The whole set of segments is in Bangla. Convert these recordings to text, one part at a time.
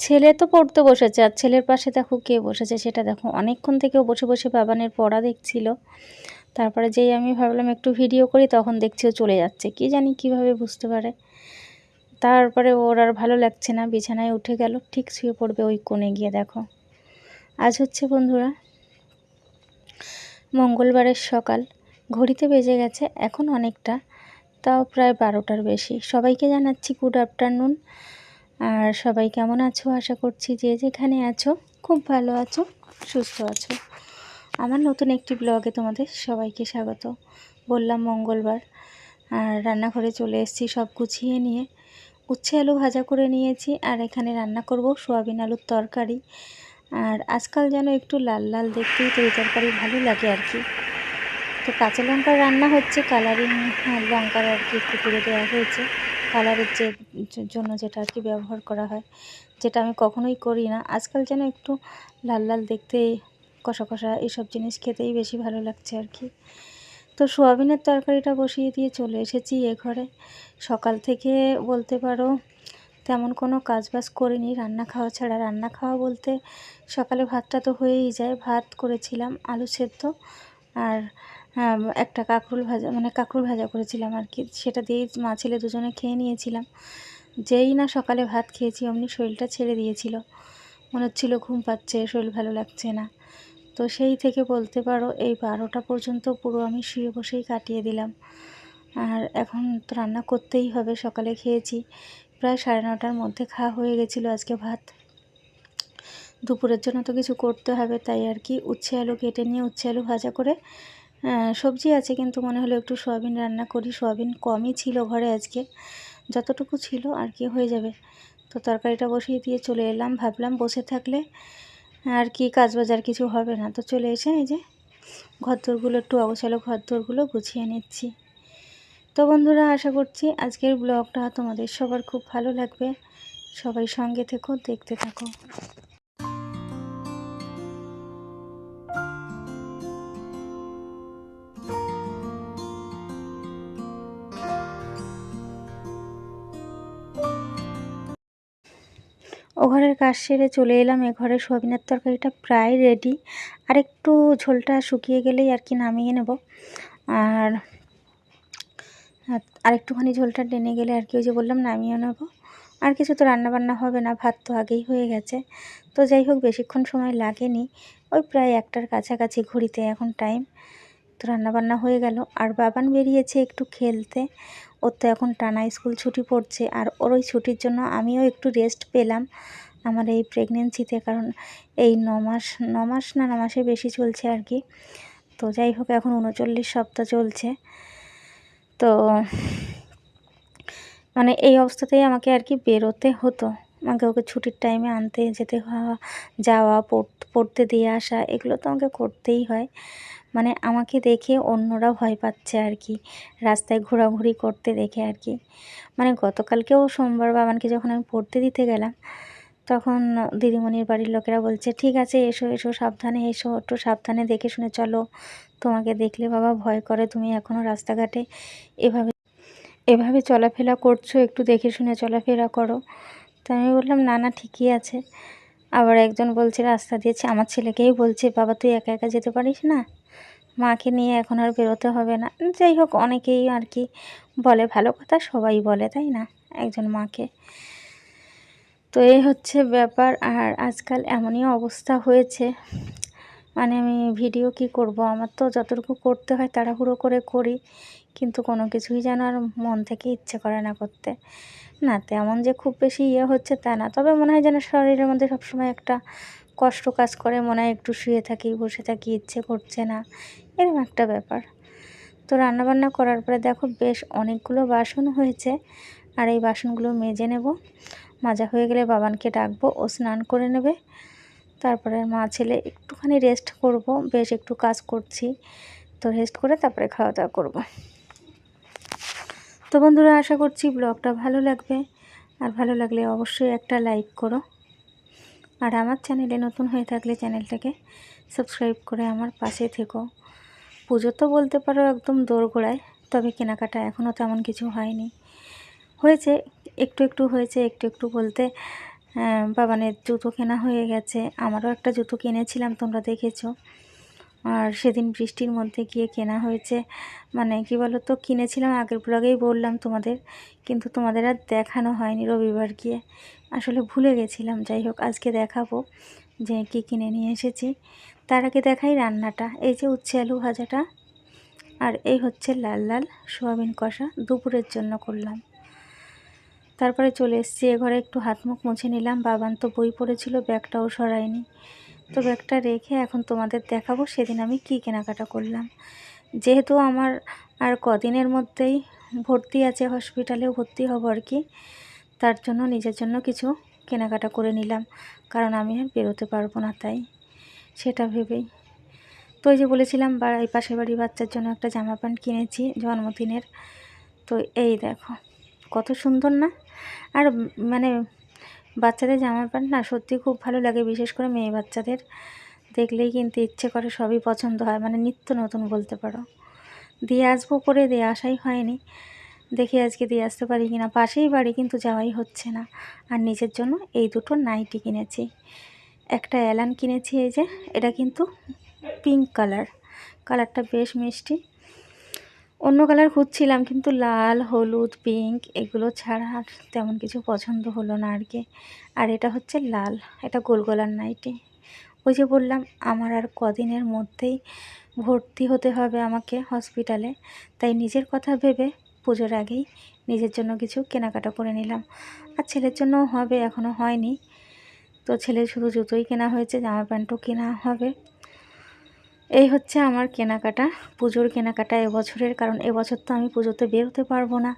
ছেলে তো পড়তে বসেছে, আর ছেলের পাশে দেখো কে বসেছে সেটা দেখো। অনেকক্ষণ থেকেও বসে বসে বাবানের পড়া দেখছিল। তারপরে যেই আমি ভাবলাম একটু ভিডিও করি, তখন দেখছি ও চলে যাচ্ছে। কি জানি কীভাবে বুঝতে পারে। তারপরে ওর আর ভালো লাগছে না, বিছানায় উঠে গেল। ঠিক শুয়ে পড়বে ওই কোণে গিয়ে দেখো। আজ হচ্ছে বন্ধুরা, মঙ্গলবারের সকাল। ঘড়িতে বেজে গেছে এখন অনেকটা, তাও প্রায় বারোটার বেশি। সবাইকে জানাচ্ছি গুড আফটারনুন আর সবাই কেমন আছো? আশা করছি যে যেখানে আছো, খুব ভালো আছো, সুস্থ আছো। আমার নতুন একটি ব্লগে তোমাদের সবাইকে স্বাগত। বললাম মঙ্গলবার, আর রান্নাঘরে চলে এসেছি সব গুছিয়ে নিয়ে। উচ্ছে আলু ভাজা করে নিয়েছি, আর এখানে রান্না করব সোয়াবিন আলুর তরকারি। আর আজকাল যেন একটু লাল লাল দেখতেই তো এই তরকারি ভালো লাগে আর কি। তো কাঁচা লঙ্কার রান্না হচ্ছে, কালারিং লঙ্কার আর কি একটু করে দেওয়া হয়েছে। কালারের যে জন্য যেটা আর কি ব্যবহার করা হয়, যেটা আমি কখনোই করি না। আজকাল যেন একটু লাল লাল দেখতে, কষা কষা এইসব জিনিস খেতেই বেশি ভালো লাগছে আর কি তো সোয়াবিনের তরকারিটা বসিয়ে দিয়ে চলে এসেছি এ ঘরে। সকাল থেকে বলতে পারো তেমন কোনো কাজবাজ করিনি। রান্না খাওয়া ছাড়া রান্না খাওয়া বলতে সকালে ভাতটা তো হয়েই যায়। ভাত করেছিলাম, আলু সেদ্ধ আর একটা কাঁকরুল ভাজা মানে কাঁকরুল ভাজা করেছিলাম আর কি। সেটা দিয়েই মা ছেলে দুজনে খেয়ে নিয়েছিলাম। যেই না সকালে ভাত খেয়েছি, অমনি শরীরটা ছেড়ে দিয়েছিল। মনে হচ্ছিল ঘুম পাচ্ছে, শরীর ভালো লাগছে না। তো সেই থেকে বলতে পারো, এই বারোটা পর্যন্ত পুরো আমি শুয়ে বসেই কাটিয়ে দিলাম। আর এখন তো রান্না করতেই হবে, সকালে খেয়েছি। প্রায় সাড়ে নটার মধ্যে খাওয়া হয়ে গেছিল আজকে ভাত। দুপুরের জন্য তো কিছু করতে হবে, তাই আর কি। উচ্ছে আলু কেটে নিয়ে উচ্ছে আলু ভাজা করে সবজি আছে কিন্তু মনে হলো একটু সোয়াবিন রান্না করি। সোয়াবিন কমই ছিল ঘরে আজকে। যতটুকু ছিল আর কি হয়ে যাবে। তো তরকারিটা বসিয়ে দিয়ে চলে এলাম। ভাবলাম বসে থাকলে আর কি কাজ বাজার কিছু হবে না। তো চলে এসে এই যে ঘরদোরগুলো, একটু অগোছালো ঘরদোরগুলো গুছিয়ে নিচ্ছি। তো বন্ধুরা, আশা করছি আজকের ব্লগটা তোমাদের সবার খুব ভালো লাগবে। সবাই সঙ্গে থেকো, দেখতে থাকো। ও ঘরের কাজ সেরে চলে এলাম। এ ঘরে সোয়াবিনের তরকারিটা প্রায় রেডি আর একটু ঝোলটা শুকিয়ে গেলেই আর কি নামিয়ে নেব। আর আর একটুখানি ঝোলটা টেনে গেলে আর কি ওই যে বললাম নামিয়ে নেব। আর কিছু তো রান্না বান্না হবে না, ভাত তো আগেই হয়ে গেছে। তো যাই হোক, বেশিক্ষণ সময় লাগেনি। ওই প্রায় একটার কাছাকাছি ঘড়িতে এখন টাইম তো রান্নাবান্না হয়ে গেল। আর বাবান বেরিয়েছে একটু খেলতে। ওর তো এখন টানা স্কুল ছুটি পড়ছে আর ওর ওই ছুটির জন্য আমিও একটু রেস্ট পেলাম আমার এই প্রেগনেন্সিতে কারণ এই ন মাস ন মাস না, ন মাসে বেশি চলছে আর কি। তো যাই হোক, এখন উনচল্লিশ সপ্তাহ চলছে। তো মানে এই অবস্থাতেই আমাকে আর কি বেরোতে হতো। আমাকে ওকে ছুটির টাইমে আনতে যেতে যাওয়া পড়তে দিয়ে আসা, এগুলো তো আমাকে করতেই হয়। মানে আমাকে দেখে অন্যরা ভয় পাচ্ছে আর কি। রাস্তায় ঘোরাঘুরি করতে দেখে আর কি। মানে গতকালকেও সোমবার বাবানকে যখন আমি পড়তে দিতে গেলাম, তখন দিদিমণির বাড়ির লোকেরা বলছে, ঠিক আছে, এসো এসো, সাবধানে এসো, একটু সাবধানে দেখে শুনে চলো। তোমাকে দেখলে বাবা ভয় করে, তুমি এখনও রাস্তাঘাটে এভাবে এভাবে চলাফেরা করছ, একটু দেখে শুনে চলাফেরা করো। তো আমি বললাম, না না, ঠিকই আছে। আবার একজন বলছে, রাস্তা দিয়েছে। আমার ছেলেকেই বলছে, বাবা, তুই একা একা যেতে পারিস না? মাকে নিয়ে এখন আর বেরোতে হবে না। যাই হোক, অনেকেই আর কি বলে, ভালো কথা সবাই বলে, তাই না? একজন মাকে। তো এই হচ্ছে ব্যাপার, আর আজকাল এমনই অবস্থা হয়েছে। মানে আমি ভিডিও কি করব? আমার তো যতটুকু করতে হয় তাড়াহুড়ো করে করি। কিন্তু কোনো কিছুই যেন আর মন থেকে ইচ্ছে করে না করতে। না, তেমন যে খুব বেশি ইয়ে হচ্ছে তা না। তবে মনে হয় যেন শরীরের মধ্যে সবসময় একটা কষ্ট কাজ করে, মনে হয় একটু শুয়ে থাকি, বসে থাকি, ইচ্ছে করছে না। এরকম একটা ব্যাপার। তো রান্নাবান্না করার পরে দেখো বেশ অনেকগুলো বাসন হয়েছে। আর এই বাসনগুলো মেজে নেব। মাজা হয়ে গেলে বাবানকে ডাকবো, ও স্নান করে নেবে। তারপরে মা ছেলে একটুখানি রেস্ট করব। বেশ একটু কাজ করছি। তো রেস্ট করে তারপরে খাওয়া দাওয়া করব। তো বন্ধুরা, আশা করছি ব্লগটা ভালো লাগবে। আর ভালো লাগলে অবশ্যই একটা লাইক করো। আর আমার চ্যানেলে নতুন হয়ে থাকলে চ্যানেলটাকে সাবস্ক্রাইব করে আমার পাশে থেকো। পুজো তো বলতে পারো একদম দোরগোড়ায়, তবে কেনাকাটা এখনও তেমন কিছু হয়নি। হয়েছে, একটু একটু হয়েছে, একটু একটু বলতে বাবানের জুতো কেনা হয়ে গেছে। আমারও একটা জুতো কিনেছিলাম, তোমরা দেখেছ। আর সেদিন বৃষ্টির মধ্যে গিয়ে কেনা হয়েছে। মানে কি বলো তো কিনেছিলাম, আগের ব্লগেই বললাম তোমাদের, কিন্তু তোমাদের আর দেখানো হয়নি রবিবার গিয়ে। আসলে ভুলে গেছিলাম, যাই হোক, আজকে দেখাবো যে কি কিনে নিয়ে এসেছি। তার আগে দেখাই রান্নাটা, এই যে উচ্ছে আলু ভাজাটা, আর এই হচ্ছে লাল লাল সোয়াবিন কষা, দুপুরের জন্য করলাম। তারপরে চলে এসেছি, এ ঘরে একটু হাত মুখ মুছে নিলাম, বাবান তো বই পড়েছিল, ব্যাগটাও সরায়নি। তো ব্যাগটা রেখে এখন তোমাদের দেখাবো, সেদিন আমি কি কেনাকাটা করলাম। যেহেতু আমার আর কদিনের মধ্যেই ভর্তি আছে, হসপিটালেও ভর্তি হব আর কি, তার জন্য নিজের জন্য কিছু কেনাকাটা করে নিলাম, কারণ আমি আর বেরোতে পারব না তাই, সেটা ভেবেই। তো এই যে বলেছিলাম, বা এই পাশের বাড়ি বাচ্চার জন্য একটা জামা প্যান্ট কিনেছি জন্মদিনের। তো এই দেখো, কত সুন্দর না? আর মানে বাচ্চাদের জামা প্যান্ট না সত্যি খুব ভালো লাগে, বিশেষ করে মেয়ে বাচ্চাদের। দেখলেই কিন্তু ইচ্ছে করে সবই পছন্দ হয় মানে নিত্য নতুন বলতে পারো। দিয়ে আসব করে, দিয়ে আসাই হয়নি। দেখি আজকে দিয়ে আসতে পারি কিনা, পাশেই বাড়ি কিন্তু যাওয়াই হচ্ছে না। আর নিজের জন্য এই দুটো নাইটি কিনেছি। একটা অ্যালান কিনেছি, এই যে, এটা কিন্তু পিঙ্ক কালার। কালারটা বেশ মিষ্টি। অন্য কালার খুঁজছিলাম, কিন্তু লাল, হলুদ পিঙ্ক এগুলো ছাড়া আর তেমন কিছু পছন্দ হলো না আর কি। আর এটা হচ্ছে লাল, এটা গোল গোলার নাইটি ওই যে বললাম, আমার আর কদিনের মধ্যেই ভর্তি হতে হবে আমাকে হসপিটালে তাই নিজের কথা ভেবে পুজোর আগেই নিজের জন্য কিছু কেনাকাটা করে নিলাম। আর ছেলের জন্যও হবে এখনও হয়নি। তো ছেলের শুধু জুতোই কেনা হয়েছে, জামা প্যান্টও কেনা হবে। এই হচ্ছে আমার কেনাকাটা, পুজোর কেনাকাটা এবছরের, কারণ এবছর তো আমি পুজোতে বেরোতে পারব না।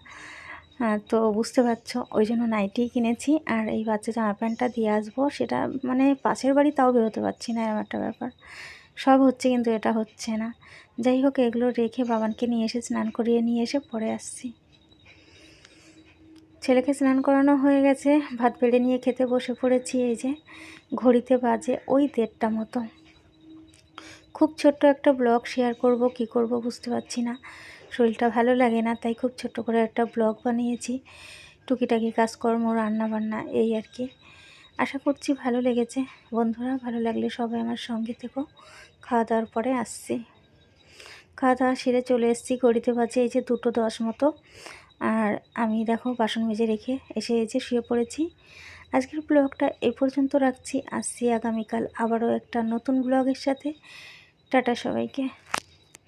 তো বুঝতে পারছ, ওই জন্য নাইটি কিনেছি। আর এই বাচ্চা জামা প্যান্টটা দিয়ে আসব, সেটা মানে পাশের বাড়ি তাও বেরোতে পারছি না এরকম একটা ব্যাপার। সব হচ্ছে কিন্তু এটা হচ্ছে না। যাই হোক, এগুলো রেখে বাবানকে নিয়ে এসে স্নান করিয়ে নিয়ে এসে পরে আসছি। ছেলেকে স্নান করানো হয়ে গেছে, ভাত বেড়ে নিয়ে খেতে বসে পড়েছি, এই যে ঘড়িতে বাজে ওই দেড়টা মতো। খুব ছোট্ট একটা ব্লগ শেয়ার করব, কি করব বুঝতে পারছি না। শরীরটা ভালো লাগে না, তাই খুব ছোট্ট করে একটা ব্লগ বানিয়েছি। টুকিটাকি কাজকর্ম রান্না বান্না এই আর কি। আশা করছি ভালো লেগেছে। বন্ধুরা, ভালো লাগলে সবাই আমার সঙ্গে থেকো। খাওয়া দাওয়ার পরে আসছি। খাওয়া দাওয়া সেরে চলে এসেছি গড়িতে বাজে এই যে দুটো দশ মতো। আর আমি দেখো বাসন মেজে রেখে এসে যে শুয়ে পড়েছি। আজকের ব্লগটা এই পর্যন্ত রাখছি। আসছি আগামীকাল আবারও একটা নতুন ব্লগের সাথে। টাটা সবাইকে।